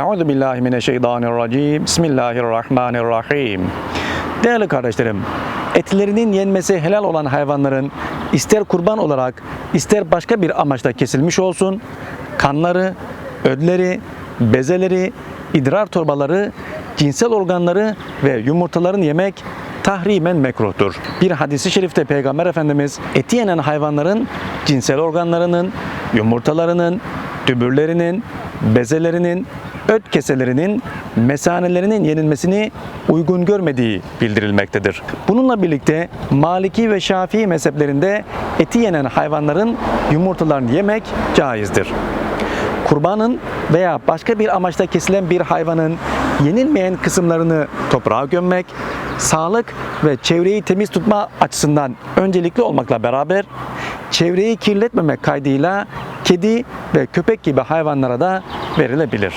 Euzu billahi mineşşeytanirracim. Bismillahirrahmanirrahim. Değerli kardeşlerim, etlerinin yenmesi helal olan hayvanların ister kurban olarak ister başka bir amaçla kesilmiş olsun, kanları, ödleri, bezeleri, idrar torbaları, cinsel organları ve yumurtalarını yemek tahrimen mekruhtur. Bir hadisi şerifte Peygamber Efendimiz eti yenen hayvanların cinsel organlarının, yumurtalarının, tübürlerinin, bezelerinin, öt keselerinin, mesanelerinin yenilmesini uygun görmediği bildirilmektedir. Bununla birlikte Maliki ve Şafii mezheplerinde eti yenen hayvanların yumurtalarını yemek caizdir. Kurbanın veya başka bir amaçla kesilen bir hayvanın yenilmeyen kısımlarını toprağa gömmek, sağlık ve çevreyi temiz tutma açısından öncelikli olmakla beraber çevreyi kirletmemek kaydıyla kedi ve köpek gibi hayvanlara da verilebilir.